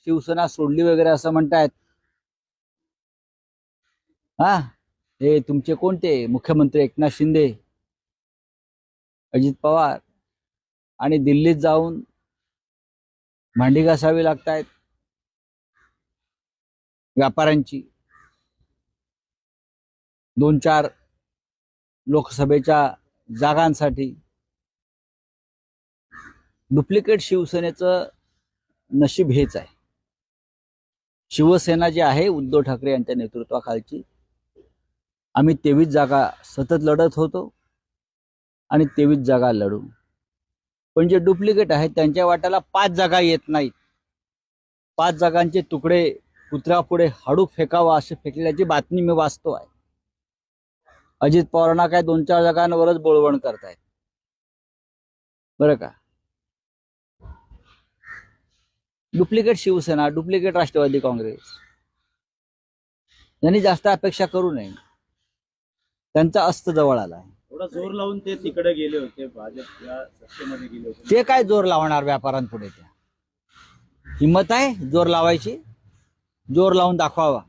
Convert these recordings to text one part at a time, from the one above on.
शिवसेना सोडली वगैरे असं म्हणतायत. हा? हे तुमचे कोणते? मुख्यमंत्री एकनाथ शिंदे अजित पवार आणि दिल्लीत जाऊन भांडी घासावी लागतायत व्यापाऱ्यांची. दोन चार लोकसभेच्या जागांसाठी. डुप्लिकेट शिवसेनेचं नशीब हेच आहे. शिवसेना जी आहे उद्धव ठाकरे यांच्या नेतृत्वाखालची आम्ही तेवीस जागा सतत लढत होतो आणि तेवीस जागा लढू. पण जे डुप्लिकेट आहेत त्यांच्या वाट्याला पाच जागा येत नाहीत. पाच जागांचे तुकडे कुत्र्यापुढे हाडू फेकावा असे फेकल्याची बातमी मी वाचतो आहे. अजित पवारांना काय दोन चार जागांवरच बोळवण करतायत. बरं का? Duplicate Shiv Sena duplicate Rashtravadi Congress. यांनी जास्त अपेक्षा करू नये. त्यांचा अस्त जवळ आला थोडा जोर लावून ते तिकडे गेले होते भाजप या सत्तेमध्ये गेले होते. ते काय जोर लावणार व्यापाऱ्यांपुढे त्या? हिंमत आहे जोर लावायची? जोर लावून दाखवावा.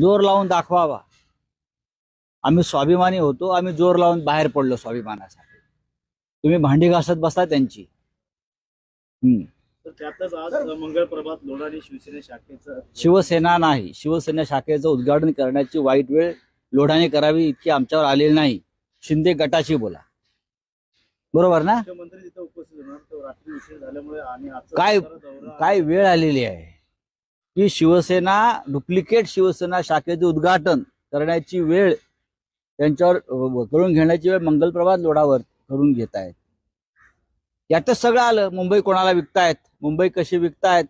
जोर लावून दाखवावा. आम्ही स्वाभिमानी होतो आम्ही जोर लावून बाहेर पडलो स्वाभिमानासाठी. तुम्ही भांडी घासत बसा त्यांची. हम्म. तर त्यातच आज मंगळ प्रभात लोढाणी शिवसेना शाखेचं शिवसेना नाही. शिवसेना शाखेचं उद्घाटन करण्याची वाईट वेळ लोढाने करावी इतकी आमच्यावर आलेली नाही. शिंदे गटाची बोला. बरोबर ना? मुख्यमंत्री तिथे उपस्थित होणार. तर रात्री उशीर झाल्यामुळे आणि आजचा काय- दौरा काय वेळ आलेली आहे? की शिवसेना डुप्लिकेट शिवसेना शाखेचे उद्घाटन करण्याची वेळ त्यांच्यावर अ, करून घेण्याची वेळ मंगलप्रभात लोढावर करून घेत आहेत यातच सगळं आलं. मुंबई कोणाला विकतायत? मुंबई कशी विकतायत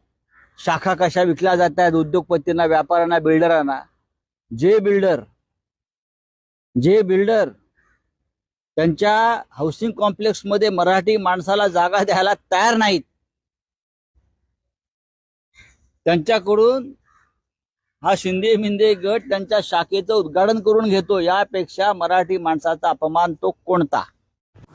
शाखा कशा विकल्या जात आहेत उद्योगपतींना व्यापाऱ्यांना बिल्डरांना. जे बिल्डर जे बिल्डर त्यांच्या हाऊसिंग कॉम्प्लेक्समध्ये मराठी माणसाला जागा द्यायला तयार नाहीत त्यांच्याकडून हा शिंदे मिंदे गट त्यांच्या शाखेचं उद्घाटन करून घेतो. यापेक्षा मराठी माणसाचा अपमान तो कोणता?